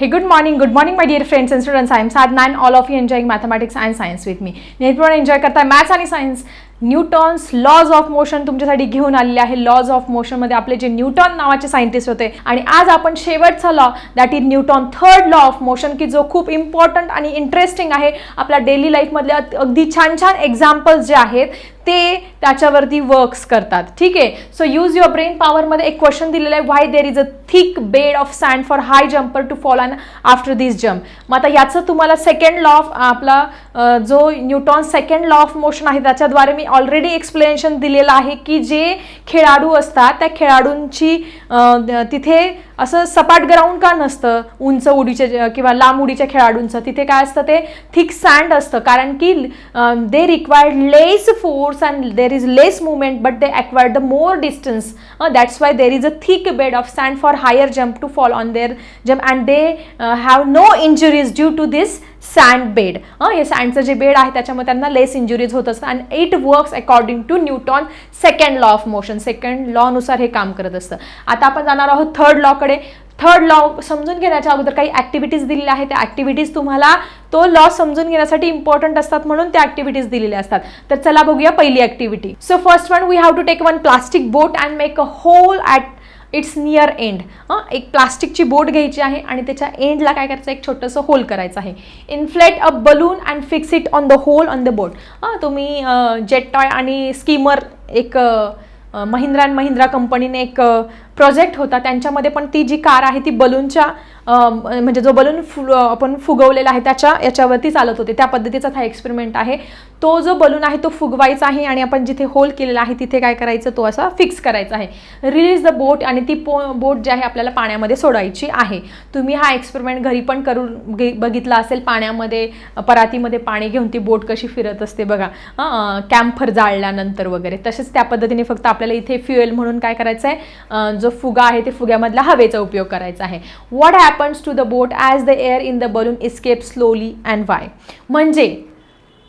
Hey, good morning, good morning, my dear friends and students. I am Sadna and all of you enjoying mathematics and science with me. Nirpur enjoy karta hai maths. Newton's laws of motion तुमच्यासाठी घेऊन आलेले आहे. Lodge of मोशनमध्ये आपले जे Newton नावाचे scientist होते. आणि आज आपण शेवटचा law that is Newton third law of motion की जो खूप इम्पॉर्टंट आणि इंटरेस्टिंग आहे. आपल्या डेली लाईफमधले अगदी छान छान एक्झाम्पल्स जे आहेत ते त्याच्यावरती वर्क्स करतात. ठीक आहे? सो यूज युअर ब्रेन पॉवरमध्ये एक क्वेश्चन दिलेला आहे. Why there is a thick bed of sand for high jumper to fall and after this jump मग आता याचं तुम्हाला सेकंड लॉ ऑफ आपला जो Newton second law of motion आहे त्याच्याद्वारे मी ऑलरेडी एक्सप्लेनेशन दिलेलं आहे की जे खेळाडू असतात त्या खेळाडूंची तिथे असं सपाट ग्राउंड का नसतं? उंच उडीच्या किंवा लांब उडीच्या खेळाडूंचं. तिथे काय असतं ते? थिक सँड असतं. कारण की they required less force and there is less movement but they acquired the more distance that's why there is a thick bed of sand for higher jump to fall on their jump and they have no injuries due to this sand bed हे सँडचं जे bed आहे त्याच्यामुळे त्यांना लेस injuries होत असतं आणि it works according to Newton second law of motion second लॉनुसार हे काम करत असतं. आता आपण जाणार आहोत थर्ड लॉकडे थर्ड लॉ समजून घेण्याच्या अगोदर काही ॲक्टिव्हिटीज दिलेल्या आहेत. त्या ॲक्टिव्हिटीज तुम्हाला तो लॉ समजून घेण्यासाठी इम्पॉर्टंट असतात म्हणून त्या ॲक्टिव्हिटीज दिलेल्या असतात. तर चला बघूया पहिली activity so first one we have to take one plastic boat and make a hole at its near end हां? एक प्लास्टिकची बोट घ्यायची आहे आणि त्याच्या एंडला काय करायचं? एक छोटंसं होल करायचं आहे. Inflate a balloon and fix it on the hole on the boat हां? तुम्ही जेट टॉय आणि स्कीमर एक महिंद्रा अँड महिंद्रा कंपनीने एक प्रोजेक्ट होता त्यांच्यामध्ये पण ती जी कार आहे ती बलूनच्या म्हणजे जो बलून फु आपण फुगवलेला आहे त्याच्या याच्यावरती चालत होते. त्या पद्धतीचा हा एक्सपेरिमेंट आहे. तो जो बलून आहे तो फुगवायचा आहे आणि आपण जिथे होल केलेला आहे तिथे काय करायचं तो असा फिक्स करायचा आहे. रिलीज द बोट आणि ती पो बोट जी आहे आपल्याला पाण्यामध्ये सोडायची आहे. तुम्ही हा एक्सपेरिमेंट घरी पण करून बघितला असेल पाण्यामध्ये परातीमध्ये पाणी घेऊन ती बोट कशी फिरत असते बघा. कॅम्फर जाळल्यानंतर वगैरे. तसेच त्या पद्धतीने फक्त आपल्याला इथे फ्युएल म्हणून काय करायचं आहे जो फुगा आहे ते फुग्यामधला हवेचा उपयोग करायचा आहे. What happens to the boat as the air in the balloon escape slowly and why म्हणजे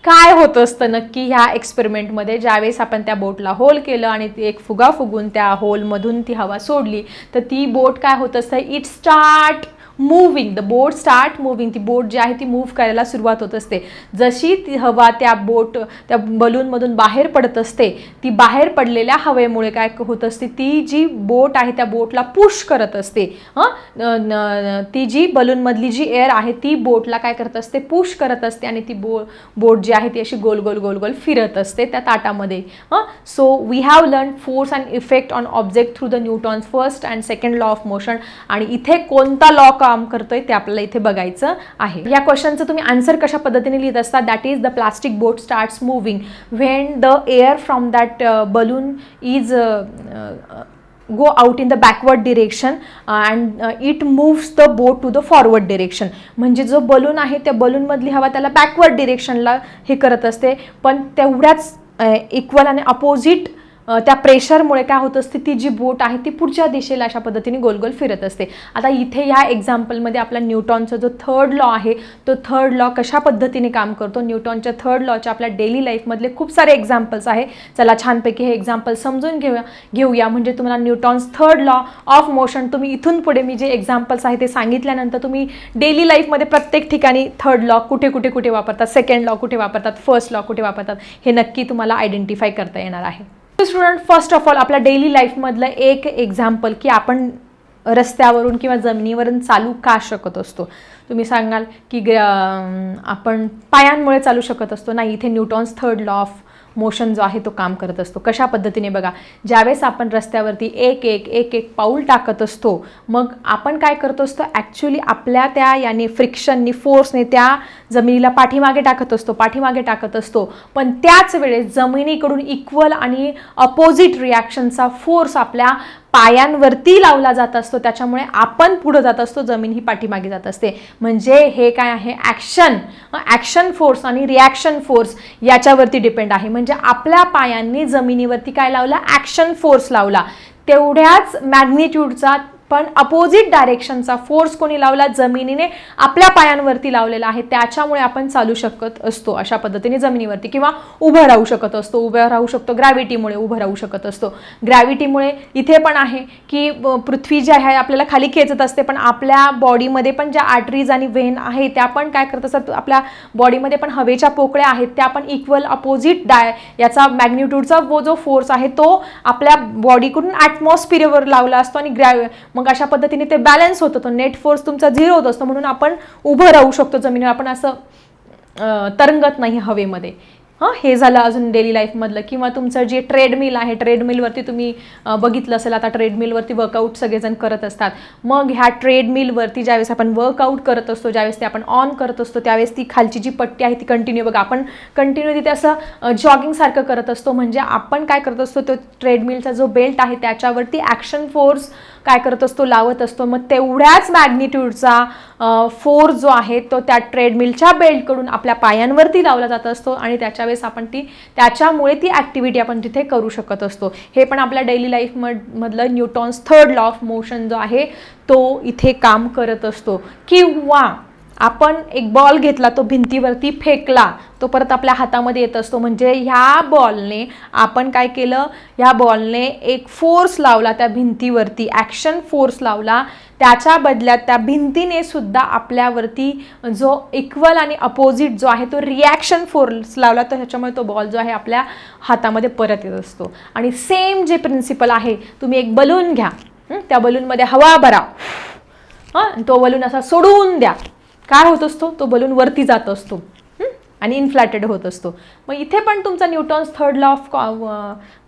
काय होत असतं नक्की ह्या एक्सपेरिमेंटमध्ये ज्यावेळेस आपण त्या बोटला होल केलं आणि ती एक फुगा फुगून त्या होलमधून ती हवा सोडली तर ती बोट काय होत असतं? It start moving the boat start moving ती बोट जी आहे ती मूव्ह करायला सुरुवात होत असते. जशी ती हवा त्या बोट त्या बलूनमधून बाहेर पडत असते ती बाहेर पडलेल्या हवेमुळे काय होत असते ती जी बोट आहे त्या बोटला पुश करत असते. हं? न- ती जी बलूनमधली जी एअर आहे ती बोटला काय करत असते पुश करत असते आणि ती बो बोट जी आहे ती अशी गोल गोल गोल गोल फिरत असते त्या ताटामध्ये. हां? So we have learn force and effect on object through the Newton's first and second law of motion आणि इथे कोणता लॉ काम करतोय ते आपल्याला इथे बघायचं आहे. या क्वेश्चनचं तुम्ही आन्सर कशा पद्धतीने लिहित असता? That is the plastic boat starts moving when the air from that balloon is go out in the backward direction and it moves the boat to the forward direction म्हणजे जो बलून आहे त्या बलूनमधली हवा त्याला बॅकवर्ड डिरेक्शनला हे करत असते. पण तेवढ्याच uh, इक्वल आणि अपोजिट त्या प्रेशरमुळे काय होत असते ती जी बोट आहे ती पुढच्या दिशेला अशा पद्धतीने गोल गोल फिरत असते. आता इथे ह्या एक्झाम्पलमध्ये आपला न्यूटॉनचा जो थर्ड लॉ आहे तो थर्ड लॉ कशा पद्धतीने काम करतो? न्यूटॉनच्या थर्ड लॉच्या आपल्या डेली लाईफमधले खूप सारे एक्झाम्पल्स आहे. चला छानपैकी हे एक्झाम्पल समजून घेऊया घेऊया. म्हणजे तुम्हाला Newton's third law of motion तुम्ही इथून पुढे मी जे एक्झाम्पल्स आहे ते सांगितल्यानंतर तुम्ही डेली लाईफमध्ये प्रत्येक ठिकाणी थर्ड लॉ कुठे कुठे कुठे वापरतात? सेकंड लॉ कुठे वापरतात? फर्स्ट लॉ कुठे वापरतात? हे नक्की तुम्हाला आयडेंटिफाय करता येणार आहे. स्टुडंट फर्स्ट ऑफ ऑल आपल्या डेली लाईफमधलं एक एक्झाम्पल की आपण रस्त्यावरून किंवा जमिनीवरून चालू का शकत असतो? तुम्ही सांगाल की ग- आपण पायांमुळे चालू शकत असतो. नाही इथे Newton's third law of motion जो आहे तो काम करत असतो. कशा पद्धतीने बघा ज्यावेळेस आपण रस्त्यावरती एक एक एक एक पाऊल टाकत असतो मग आपण काय करत असतो? ॲक्च्युली आपल्या त्या याने फ्रिक्शननी फोर्सने त्या जमिनीला पाठीमागे टाकत असतो पाठीमागे टाकत असतो. पण त्याच वेळेस जमिनीकडून इक्वल आणि अपोजिट रिॲक्शनचा फोर्स आपल्या पायांवरती लावला जात असतो त्याच्यामुळे आपण पुढं जात असतो जमीन ही पाठीमागे जात असते. म्हणजे हे काय आहे? ॲक्शन ॲक्शन फोर्स आणि रिॲक्शन फोर्स याच्यावरती डिपेंड आहे. म्हणजे आपल्या पायांनी जमिनीवरती काय लावला? ॲक्शन फोर्स लावला. तेवढ्याच मॅग्निट्यूडचा पण अपोजिट डायरेक्शनचा फोर्स कोणी लावला जमिनीने आपल्या पायांवरती लावलेला आहे. त्याच्यामुळे आपण चालू शकत असतो अशा पद्धतीने जमिनीवरती किंवा उभं राहू शकत असतो. उभं राहू शकतो ग्रॅव्हिटीमुळे उभं राहू शकत असतो. ग्रॅव्हिटीमुळे इथे पण आहे की पृथ्वी जी आहे आपल्याला खाली खेचत असते पण आपल्या बॉडीमध्ये पण ज्या आर्टरीज आणि व्हेन आहे त्या पण काय करत असतात? आपल्या बॉडीमध्ये पण हवेच्या पोकळ्या आहेत त्या पण इक्वल अपोजिट डाय याचा मॅग्निट्यूडचा वो जो फोर्स आहे तो आपल्या बॉडीकडून ॲटमॉस्फिअरवर लावला असतो आणि ग्रॅ मग अशा पद्धतीने ते बॅलन्स होतं तो नेट फोर्स तुमचा झिरो होत असतो. म्हणून आपण उभं राहू शकतो जमिनीवर. आपण असं तरंगत नाही हवेमध्ये. हां हे झालं अजून डेली लाईफमधलं किंवा तुमचं जे ट्रेडमिल आहे ट्रेडमिलवरती तुम्ही बघितलं असेल आता ट्रेडमिलवरती वर्कआउट सगळेजण करत असतात. मग ह्या ट्रेडमिलवरती ज्यावेळेस आपण वर्कआउट करत असतो ज्यावेळेस ते आपण ऑन करत असतो त्यावेळेस ती खालची जी पट्टी आहे ती कंटिन्यू बघा. आपण कंटिन्यू तिथे असं जॉगिंगसारखं करत असतो. म्हणजे आपण काय करत असतो तो ट्रेडमिलचा जो बेल्ट आहे त्याच्यावरती ॲक्शन फोर्स काय करत असतो लावत असतो. मग तेवढ्याच मॅग्निट्यूडचा फोर्स जो आहे तो त्या ट्रेडमिलच्या बेल्टकडून आपल्या पायांवरती लावला जात असतो आणि त्याच्या वेळेस आपण ती त्याच्यामुळे ती ॲक्टिव्हिटी आपण तिथे करू शकत असतो. हे पण आपल्या डेली लाईफ मधलं Newton's third law of motion जो आहे तो इथे काम करत असतो. किंवा आपण एक बॉल घेतला तो भिंतीवरती फेकला तो परत आपल्या हातामध्ये येत असतो. म्हणजे ह्या बॉलने आपण काय केलं? ह्या बॉलने एक फोर्स लावला त्या भिंतीवरती ॲक्शन फोर्स लावला. त्याच्या बदल्यात त्या भिंतीने सुद्धा आपल्यावरती जो इक्वल आणि अपोजिट जो आहे तो रिॲक्शन फोर्स लावला. तर ह्याच्यामुळे तो बॉल जो आहे आपल्या हातामध्ये परत येत असतो. आणि सेम जे प्रिन्सिपल आहे तुम्ही एक बलून घ्या. त्या बलूनमध्ये हवा भरा. हां? तो बलून असा सोडून द्या. काय होत असतो तो बलून वरती जात असतो आणि इन्फ्लॅटेड होत असतो. मग इथे पण तुमचा न्यूटॉन्स थर्ड लॉ ऑफ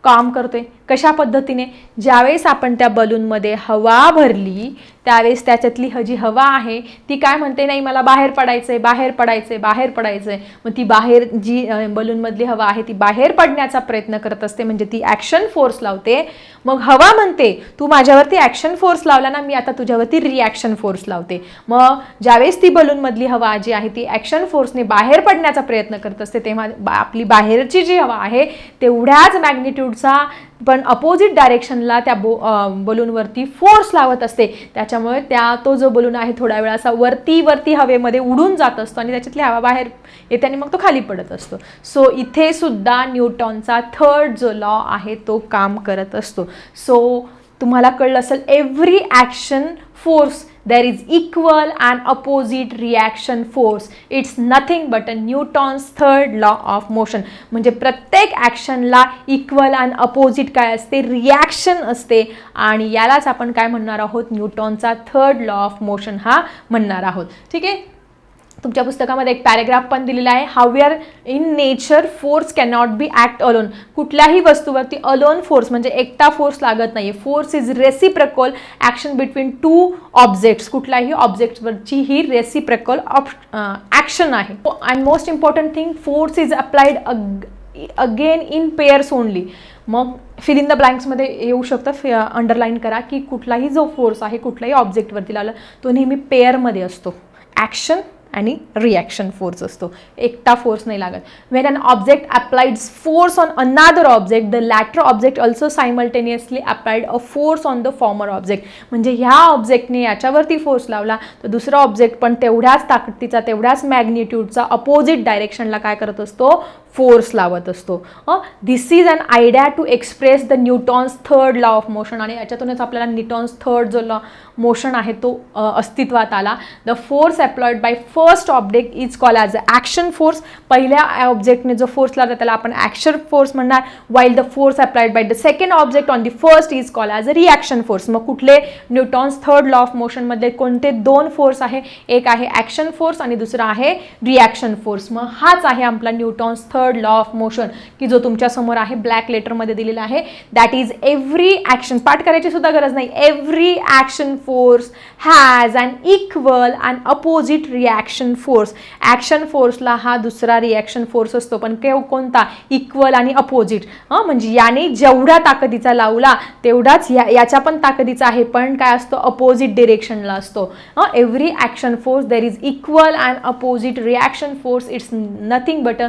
काम करतोय. कशा पद्धतीने? ज्यावेळेस आपण त्या बलूनमध्ये हवा भरली त्यावेळेस त्याच्यातली ह जी हवा आहे ती काय म्हणते नाही मला बाहेर पडायचं आहे बाहेर पडायचंय बाहेर पडायचं आहे मग ती बाहेर जी बलूनमधली हवा आहे ती बाहेर पडण्याचा प्रयत्न करत असते. म्हणजे ती ॲक्शन फोर्स लावते. मग हवा म्हणते तू माझ्यावरती ॲक्शन फोर्स लावला ना मी आता तुझ्यावरती रिॲक्शन फोर्स लावते. मग ज्यावेळेस ती बलूनमधली हवा जी आहे ती ॲक्शन फोर्सने बाहेर पडण्याचा प्रयत्न करत असते तेव्हा बा- आपली बाहेरची जी हवा आहे तेवढ्याच मॅग्निट्यूडचा पण अपोजिट डायरेक्शनला त्या बो बलूनवरती फोर्स लावत असते. त्याच्यामुळे त्या तो जो बलून आहे थोड्या वेळा असा वरती वरती हवेमध्ये उडून जात असतो आणि त्याच्यातली हवा बाहेर येते आणि मग तो खाली पडत असतो. सो इथे सुद्धा न्यूटॉनचा थर्ड जो लॉ आहे तो काम करत असतो. सो तुम्हाला कळलं असेल every action force there is equal and opposite reaction force. It's nothing but a newton's third law of motion. म्हणजे प्रत्येक ॲक्शनला इक्वल अँड अपोजिट काय असते? रिॲक्शन असते. आणि यालाच आपण काय म्हणणार आहोत? न्यूटॉनचा थर्ड लॉ ऑफ मोशन हा म्हणणार आहोत. ठीक आहे? तुमच्या पुस्तकामध्ये एक पॅरेग्राफ पण दिलेला आहे however in nature force cannot be act alone कुठल्याही वस्तूवरती अलोन फोर्स म्हणजे एकटा फोर्स लागत नाही force is reciprocal action between two objects कुठल्याही ऑब्जेक्टवरची ही रेसिप्रकल ऑप ॲक्शन आहे. And most important thing force is applied again in pairs only मग फिल इन द ब्लँक्समध्ये येऊ शकतं. अंडरलाईन करा की कुठलाही जो फोर्स आहे कुठल्याही ऑब्जेक्टवरती लावला तो नेहमी पेअरमध्ये असतो. ॲक्शन आणि रिॲक्शन फोर्स असतो. एकटा फोर्स नाही लागत. When an object applied force on another object the latter object also simultaneously applied a force on the former object म्हणजे ह्या ऑब्जेक्टने याच्यावरती फोर्स लावला तर दुसरा ऑब्जेक्ट पण तेवढ्याच ताकदीचा तेवढ्याच मॅग्निट्यूडचा अपोजिट डायरेक्शनला काय करत असतो? फोर्स लावत असतो. This is an idea to express the Newton's third law of motion आणि याच्यातूनच आपल्याला न्यूटॉन्स थर्ड जो लॉ मोशन आहे तो अस्तित्वात आला. The force applied by first object is call as a action force पहिल्या ऑब्जेक्टने जो फोर्स लावला त्याला आपण ॲक्शन फोर्स म्हणणार. While the force applied by the second object on the first is call as a reaction force मग कुठले Newton's third law of मोशनमध्ये कोणते दोन फोर्स आहे? एक आहे ॲक्शन फोर्स आणि दुसरा आहे रिॲक्शन फोर्स मग हाच आहे आपला Newton's third law of motion की जो तुमच्यासमोर आहे ब्लॅक लेटरमध्ये दिलेला आहे. दॅट इज एव्हरी ॲक्शन पाठ करायची सुद्धा गरज नाही. Every action force has an equal and opposite reaction force action फोर्सला हा दुसरा रिॲक्शन फोर्स असतो पण केव कोणता? इक्वल आणि अपोजिट हां म्हणजे याने जेवढ्या ताकदीचा लावला तेवढाच या याच्या पण ताकदीचा आहे पण काय असतो? अपोजिट डिरेक्शनला असतो. हां every action force there is equal and opposite reaction force it's nothing but a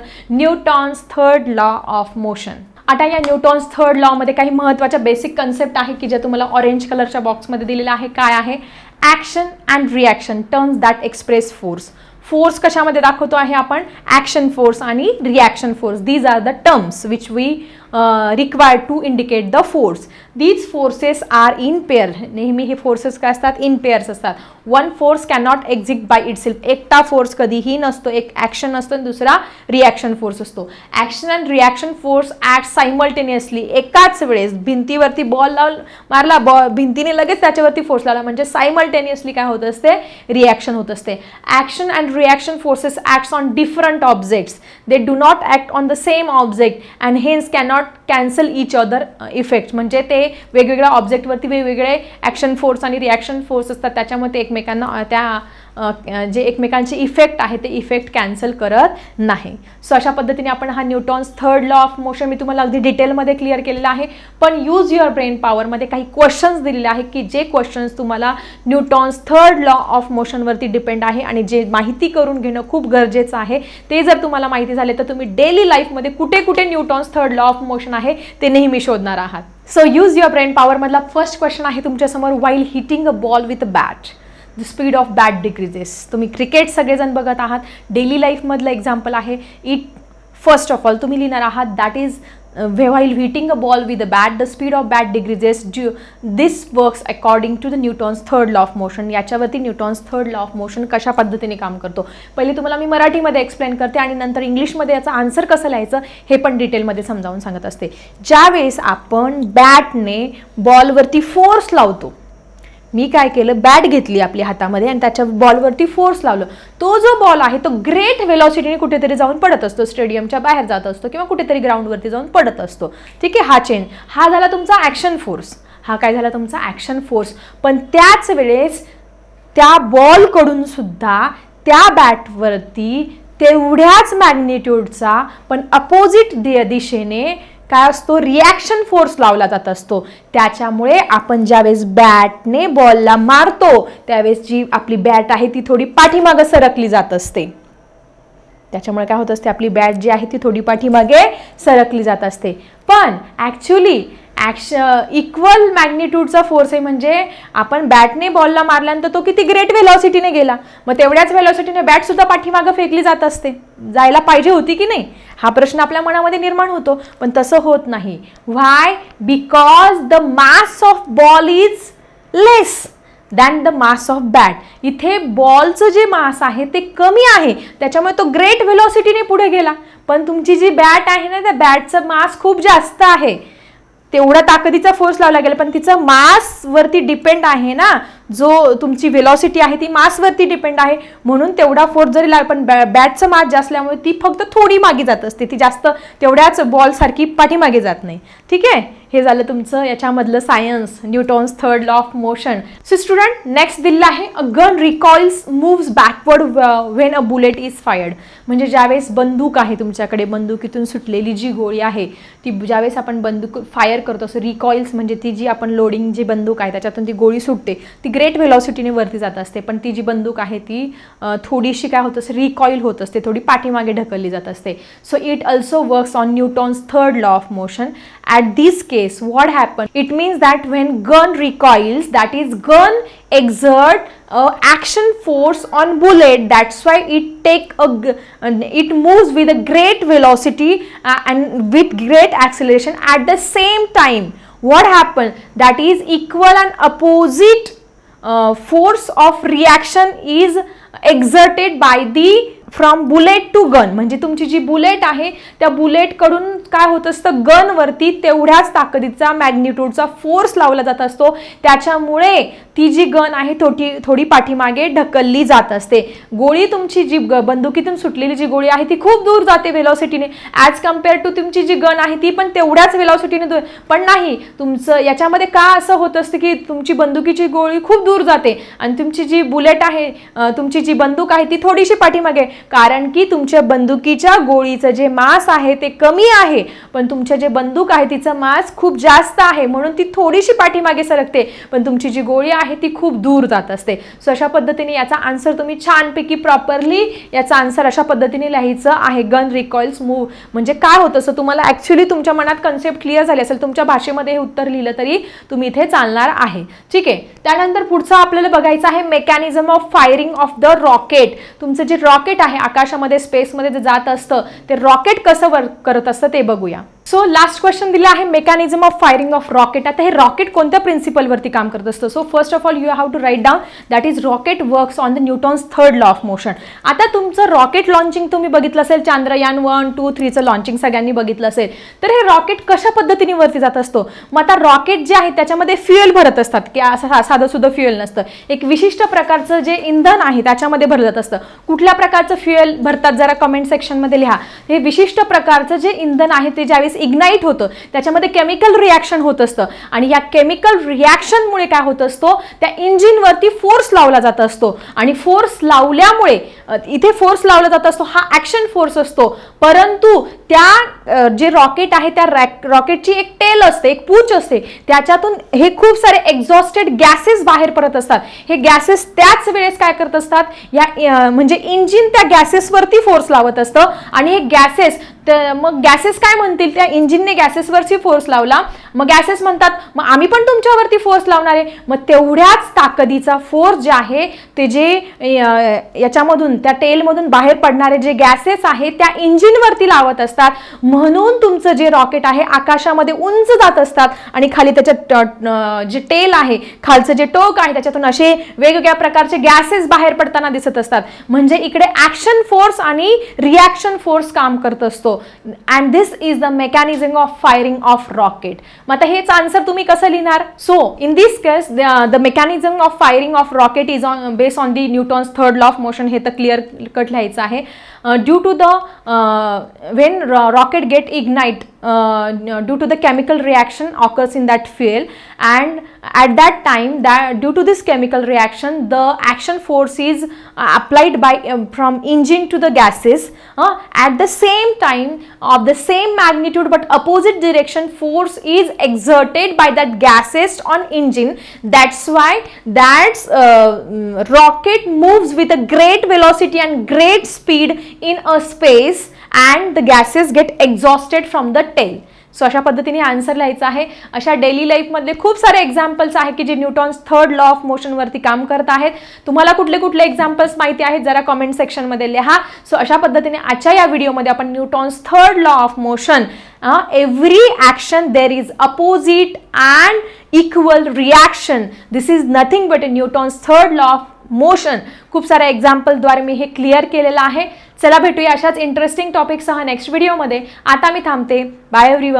Newton's third law of motion. आता या न्यूटॉन्स थर्ड लॉमध्ये काही महत्त्वाच्या बेसिक कन्सेप्ट आहे की ज्या तुम्हाला ऑरेंज कलरच्या बॉक्समध्ये दिलेलं आहे. काय आहे? Action and reaction terms that express force force कशामध्ये दाखवतो आहे आपण? ॲक्शन फोर्स आणि reaction force these are the terms which we required to indicate the force these forces are in pair नेहमी हे फोर्सेस काय असतात? इन पेअर्स असतात. One force cannot exit by itself एकटा फोर्स कधीही नसतो. एक ॲक्शन असतो आणि दुसरा रिॲक्शन फोर्स असतो. Action and reaction force act simultaneously एकाच वेळेस भिंतीवरती बॉल लाव मारला बॉ भिंतीने लगेच त्याच्यावरती फोर्स लावला. म्हणजे सायमल्टेनियसली काय होत असते? रिॲक्शन होत असते. Action and reaction forces acts on different objects they do not act on the same object and hence cannot cancel each other effect म्हणजे ते वेगवेगळ्या ऑब्जेक्टवरती वेगवेगळे ॲक्शन फोर्स आणि रिॲक्शन फोर्स असतात. त्याच्यामध्ये एकमेकांना त्या जे एकमेकांचे इफेक्ट आहे ते इफेक्ट कॅन्सल करत नाही. सो अशा पद्धतीने आपण हा Newton's third law of motion मी तुम्हाला अगदी डिटेलमध्ये क्लिअर केलेला आहे. पण यूज युअर ब्रेन पॉवरमध्ये काही क्वेश्चन्स दिलेले आहेत की जे क्वेश्चन्स तुम्हाला न्यूटॉन्स थर्ड लॉ ऑफ मोशनवरती डिपेंड आहे आणि जे माहिती करून घेणं खूप गरजेचं आहे. ते जर तुम्हाला माहिती झाले तर तुम्ही डेली लाईफमध्ये कुठे कुठे Newton's third law of motion आहे ते नेहमी शोधणार आहात. सो यूज युअर ब्रेन पॉवरमधला फर्स्ट क्वेश्चन आहे तुमच्यासमोर while hitting a ball with a bat the speed of bat decreases तुम्ही क्रिकेट सगळेजण बघत आहात. डेली लाईफमधलं एक्झाम्पल आहे. इट फर्स्ट ऑफ ऑल तुम्ही लिहिणार आहात that is while hitting a ball with a bat the speed of bat decreases due this works according to the Newton's third law of motion याच्यावरती Newton's third law of motion कशा पद्धतीने काम करतो? पहिले तुम्हाला मी मराठीमध्ये एक्सप्लेन करते आणि नंतर इंग्लिशमध्ये याचा आन्सर कसं लिहायचं हे पण डिटेलमध्ये समजावून सांगत असते. ज्यावेळेस आपण बॅटने बॉलवरती फोर्स लावतो मी काय केलं? बॅट घेतली आपल्या हातामध्ये आणि त्याच्या बॉलवरती फोर्स लावलं. तो जो बॉल आहे तो ग्रेट वेलॉसिटीने कुठेतरी जाऊन पडत असतो. स्टेडियमच्या बाहेर जात असतो किंवा कुठेतरी ग्राउंडवरती जाऊन पडत असतो. ठीक आहे? हा चेंज हा झाला तुमचा ॲक्शन फोर्स हा काय झाला तुमचा? ॲक्शन फोर्स पण त्याच वेळेस त्या बॉलकडून सुद्धा त्या बॅटवरती तेवढ्याच मॅग्निट्यूडचा पण अपोजिट दिशेने काय असतो? रिॲक्शन फोर्स लावला जात असतो. त्याच्यामुळे आपण ज्यावेळेस बॅटने बॉलला मारतो त्यावेळेस जी आपली बॅट आहे ती थोडी पाठीमागं सरकली जात असते. त्याच्यामुळे काय होत असते? आपली बॅट जी आहे ती थोडी पाठीमागे सरकली जात असते. पण ॲक्च्युली ॲक्श इक्वल मॅग्निट्यूडचा फोर्स आहे. म्हणजे आपण बॅटने बॉलला मारल्यानंतर तो किती ग्रेट वेलॉसिटीने गेला. मग तेवढ्याच वेलॉसिटीने बॅटसुद्धा पाठीमागं फेकली जात असते. जायला पाहिजे होती की नाही? हा प्रश्न आपल्या मनामध्ये निर्माण होतो. पण तसं होत नाही. Why because the mass of ball is less than the mass of bat इथे बॉलचं जे मास आहे ते कमी आहे. त्याच्यामुळे तो ग्रेट व्हेलॉसिटीने पुढे गेला. पण तुमची जी बॅट आहे ना त्या बॅटचं मास खूप जास्त आहे. तेवढा ताकदीचा फोर्स लावला गेला पण तिचं मासवरती डिपेंड आहे ना. जो तुमची वेलॉसिटी आहे ती मासवरती डिपेंड आहे. म्हणून तेवढा फोर्स जरी लागला पण बॅ बॅटचं मास जास्त असल्यामुळे ती फक्त थोडी मागे जात असते. ती जास्त तेवढ्याच बॉलसारखी पाठीमागे जात नाही. ठीक आहे? हे झालं तुमचं याच्यामधलं science Newton's third law of motion so student next दिलं आहे. A gun recoils moves backward when a bullet is fired म्हणजे ज्यावेळेस बंदूक आहे तुमच्याकडे बंदुकीतून सुटलेली जी गोळी आहे ती ज्यावेळेस आपण बंदूक फायर करतो असं रिकॉइल्स म्हणजे ती जी आपण लोडिंग जी बंदूक आहे त्याच्यातून ती गोळी सुटते ती ग्रेट व्हेलॉसिटीने वरती जात असते पण ती जी बंदूक आहे ती अ, थोडीशी काय होत असते रिकॉईल होत असते थोडी पाठीमागे ढकलली जात असते so it also works on Newton's third law of motion at this case what happened it means that when gun recoils that is gun exert uh, action force on bullet that's why it take a g- uh, it moves with a great velocity uh, and with great acceleration at the same time what happened that is equal and opposite uh, uh, force of reaction is exerted by the from bullet to gun म्हणजे तुमची जी bullet आहे त्या बुलेटकडून काय होत असतं? गनवरती तेवढ्याच ताकदीचा मॅग्निट्यूडचा force लावला जात असतो. त्याच्यामुळे ती जी गन आहे थोडी थोडी पाठीमागे ढकलली जात असते. गोळी तुमची जी ग- बंदुकीतून सुटलेली जी गोळी आहे ती खूप दूर जाते वेलॉसिटीने ॲज कंपेअर टू तुमची जी गन आहे ती पण तेवढ्याच वेलॉसिटीने दूर. पण नाही तुमचं याच्यामध्ये का असं होत असतं की तुमची बंदुकीची गोळी खूप दूर जाते? आणि तुमची जी बुलेट आहे तुमची जी बंदूक आहे ती थोडीशी पाठीमागे. कारण की तुमच्या बंदुकीच्या गोळीचं जे मास आहे ते कमी आहे. पण तुमच्या जे बंदूक आहे तिचं मास खूप जास्त आहे. म्हणून ती थोडीशी पाठीमागे सरकते. पण तुमची जी गोळी आहे ती खूप दूर जात असते. सो अशा पद्धतीने याचा आन्सर तुम्ही छानपैकी प्रॉपरली याचा आन्सर अशा पद्धतीने लिहायचं आहे. गन रिकॉइल्स मूव म्हणजे काय होतं? असं तुम्हाला ॲक्च्युली तुमच्या मनात कन्सेप्ट क्लिअर झाली असेल. तुमच्या भाषेमध्ये हे उत्तर लिहिलं तरी तुम्ही इथे चालणार आहे. ठीक आहे? त्यानंतर पुढचं आपल्याला बघायचं आहे mechanism of firing of the rocket तुमचं जे रॉकेट आहे आकाशामध्ये स्पेसमध्ये जे जात असतं ते रॉकेट कसं वर्क करत असतं ते बघूया. सो लास्ट क्वेश्चन दिलं आहे mechanism of firing of rocket आता हे रॉकेट कोणत्या प्रिन्सिपलवरती काम करत असतं? So first of all you have to write down that is rocket works on the Newton's third law of motion आता तुमचं रॉकेट लॉन्चिंग तुम्ही बघितलं असेल चांद्रयान वन टू थ्रीचं लॉन्चिंग सगळ्यांनी बघितलं असेल तर हे रॉकेट कशा पद्धतीने वरती जात असतो? मग आता रॉकेट जे आहे त्याच्यामध्ये फ्युएल भरत असतात की असं साधं सुद्धा फ्युएल नसतं. एक विशिष्ट प्रकारचं जे इंधन आहे त्याच्यामध्ये भरलं जात असतं. कुठल्या प्रकारचं फ्युएल भरतात जरा कमेंट सेक्शनमध्ये लिहा. हे विशिष्ट प्रकारचं जे इंधन आहे ते ज्यावेळेस इग्नाईट होतं. त्याच्यामध्ये केमिकल रिॲक्शन होत असतं. आणि या केमिकल रिॲक्शनमुळे काय होत असतो? त्या इंजिनवरती फोर्स लावला जात असतो. आणि फोर्स लावल्यामुळे इथे फोर्स लावला जात असतो हा ॲक्शन फोर्स असतो. परंतु त्या जे रॉकेट आहे त्या रॅक रॉकेटची एक टेल असते एक पूच असते. त्याच्यातून हे खूप सारे एक्झॉस्टेड गॅसेस बाहेर पडत असतात. हे गॅसेस त्याच वेळेस काय करत असतात? या म्हणजे इंजिन त्या गॅसेसवरती फोर्स लावत असतं. आणि हे गॅसेस तर मग गॅसेस काय म्हणतील? त्या इंजिनने गॅसेसवरची फोर्स लावला. मग गॅसेस म्हणतात मग आम्ही पण तुमच्यावरती फोर्स लावणार आहे. मग तेवढ्याच ताकदीचा फोर्स जे आहे ते जे याच्यामधून त्या टेलमधून बाहेर पडणारे जे गॅसेस आहे त्या इंजिनवरती लावत असतात. म्हणून तुमचं जे रॉकेट आहे आकाशामध्ये उंच जात असतात आणि खाली त्याच्या ट- जे टेल आहे खालचं जे टोक आहे त्याच्यातून असे वेगवेगळ्या प्रकारचे गॅसेस बाहेर पडताना दिसत असतात. म्हणजे इकडे ॲक्शन फोर्स आणि रिॲक्शन फोर्स काम करत असतो. And this is the mechanism of firing of rocket मग आता हेच आन्सर तुम्ही कसं लिहिणार? So in this case the mechanism of firing of rocket is on base on the Newton's third law of motion हे तर क्लिअर कट लिहायचं आहे. Due to the when rocket get Uh, uh, due to the chemical reaction occurs in that fuel and at that time that due to this chemical reaction the action force is uh, applied by um, from engine to the gases. At the same time of the same magnitude but opposite direction force is exerted by that gases on engine. That's why that mm, rocket moves with a great velocity and great speed in a space. And the gases get exhausted from the tail so अशा पद्धतीने answer लिहायचा आहे. अशा daily लाईफमधले खूप सारे examples आहे की जे न्यूटॉन्स थर्ड लॉ ऑफ मोशनवरती काम करत आहेत. तुम्हाला कुठले कुठले एक्झाम्पल्स माहिती आहेत जरा कमेंट सेक्शनमध्ये लिहा. सो अशा पद्धतीने आजच्या या व्हिडिओमध्ये आपण Newton's third law of motion every action there is opposite and equal reaction this is nothing but a Newton's third law of motion. खूप साऱ्या एक्झाम्पलद्वारे मी हे क्लिअर केलेलं आहे. चला भेटूया अशाच इंटरेस्टिंग टॉपिकसह नेक्स्ट व्हिडिओमध्ये आता मी थांबते. Bye every